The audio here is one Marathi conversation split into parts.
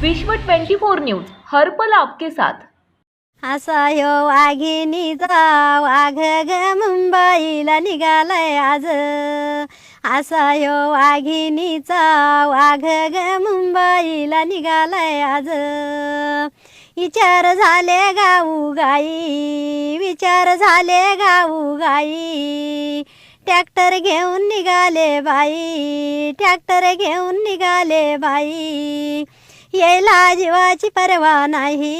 विश्व 24 न्यूज हर आपके साथ. असा ह्यो जाव आघ ग मुंबईला निघालाय आज. असायो हो ह्यो जाव आघ ग मुंबईला निघालाय आज. विचार झाले गाऊ गाई विचार झाले गाऊ गाई. ट्रॅक्टर घेऊन निघाले बाई ट्रॅक्टर घेऊन निघाले बाई. येला जीवाची परवा नाही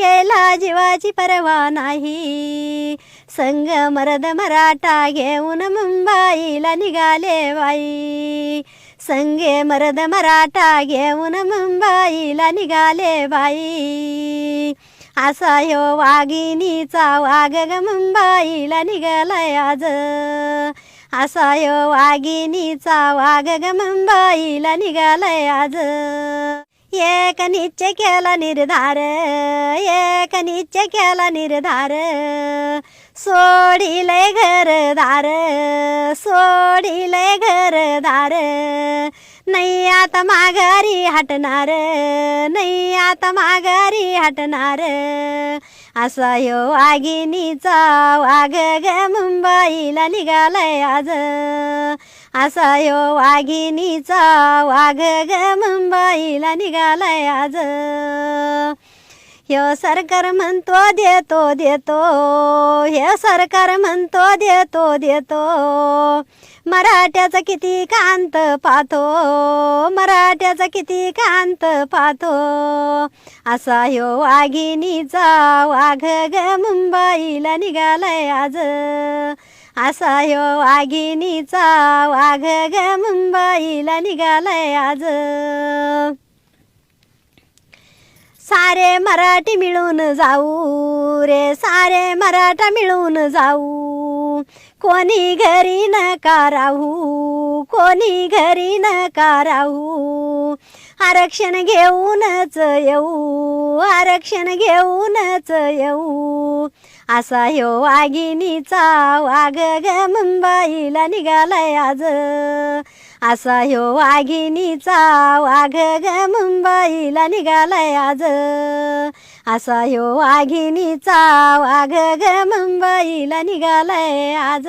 येला जीवाची परवा नाही. संग मरद मराठा घेऊन मुंबईला निघाले बाई. संगे मरद मराठा घेऊन मुंबईला निघाले बाई. असा ह्यो वाघिणीचा वाघ ग मुंबईला निघालाय आज. असा ह्यो वाघिणीचा वाघ ग मुंबईला निघालाय आज. एक निश्चय केला निर्धार एक निश्चय केला निर्धार. सोडिले घरदार सोडिले घरदार. नाही आता माघारी हटणार नाही आता माघारी हटणार. असा यो आगिनीचा वाघ ग मुंबईला निघालाय आज. असा ह्यो वाघिणीचा वाघ ग मुंबईला निघालाय आज. ह्यो सरकार म्हणतो देतो देतो. हे सरकार म्हणतो देतो देतो. मराठ्याचा किती कांत पाहतो. मराठ्याचा किती कांत पाहतो. असा ह्यो वाघिणीचा वाघ ग मुंबईला निघालाय आज. असा ह्यो वाघिणीचा वाघ ग मुंबईला निघालाय आज. सारे मराठी मिळून जाऊ रे सारे मराठा मिळून जाऊ. कोणी घरी नका राहू कोणी घरी नका राहू. आरक्षण घेऊनच येऊ आरक्षण घेऊनच येऊ. असा ह्यो वाघिणीचा वाघ ग मुंबईला निघालाय आज. असा ह्यो वाघिणीचा वाघ ग मुंबईला निघालाय आज. असा ह्यो वाघिणीचा वाघ ग मुंबईला निघालाय आज.